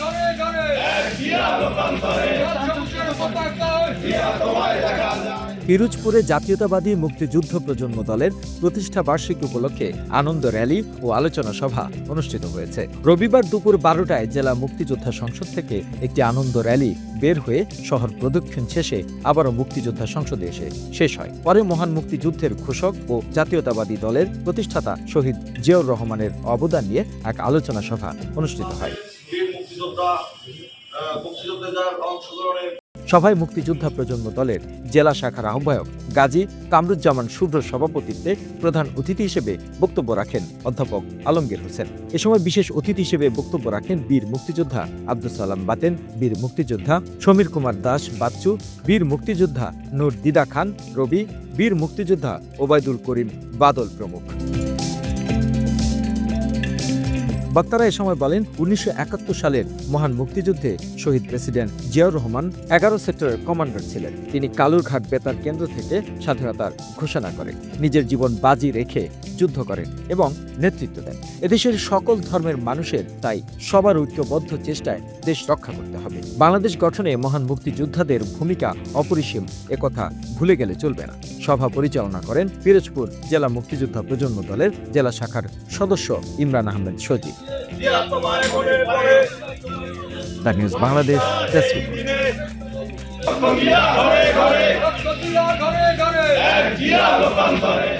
ঘরে ঘরে পিরোজপুরে জাতীয়তাবাদী মুক্তিযুদ্ধ প্রজন্ম দলের প্রতিষ্ঠা বার্ষিকী উপলক্ষে আনন্দ র্যালি ও আলোচনা সভা অনুষ্ঠিত হয়েছে। রবিবার দুপুর বারোটায় জেলা মুক্তিযোদ্ধা সংসদ থেকে একটি আনন্দ র্যালি বের হয়ে শহর প্রদক্ষিণ শেষে আবারও মুক্তিযোদ্ধা সংসদে এসে শেষ হয়। পরে মহান মুক্তিযুদ্ধের ঘোষক ও জাতীয়তাবাদী দলের প্রতিষ্ঠাতা শহীদ জিয়াউর রহমানের অবদান নিয়ে এক আলোচনা সভা অনুষ্ঠিত হয়। সভায় মুক্তিযোদ্ধা প্রজন্ম দলের জেলা শাখার আহ্বায়ক গাজী কামরুজ্জামান শুভ্র সভাপতিত্বে প্রধান অতিথি হিসেবে বক্তব্য রাখেন অধ্যাপক আলমগীর হোসেন। এ সময় বিশেষ অতিথি হিসেবে বক্তব্য রাখেন বীর মুক্তিযোদ্ধা আব্দুল সালাম বাতেন, বীর মুক্তিযোদ্ধা সমীর কুমার দাস বাচ্চু, বীর মুক্তিযোদ্ধা নূর দিদা খান রবি, বীর মুক্তিযোদ্ধা ওবায়দুল করিম বাদল প্রমুখ। বক্তারা এ সময় বলেন, উনিশশো একাত্তর সালের মহান মুক্তিযুদ্ধে শহীদ প্রেসিডেন্ট জিয়াউর রহমান এগারো সেক্টরের কমান্ডার ছিলেন। তিনি কালুরঘাট বেতার কেন্দ্র থেকে স্বাধীনতার ঘোষণা করেন, নিজের জীবন বাজি রেখে যুদ্ধ করেন এবং নেতৃত্ব দেন। এদেশের সকল ধর্মের মানুষের তাই সবার ঐক্যবদ্ধ চেষ্টায় দেশ রক্ষা করতে হবে। বাংলাদেশ গঠনে মহান মুক্তিযোদ্ধাদের ভূমিকা অপরিসীম একথা ভুলে গেলে চলবে না। সভা পরিচালনা করেন পিরোজপুর জেলা মুক্তিযোদ্ধা প্রজন্ম দলের জেলা শাখার সদস্য ইমরান আহমেদ সজীব। মনে দ্য নিউজ বাংলাদেশ রক্ত দিয়া ঘরে ঘরে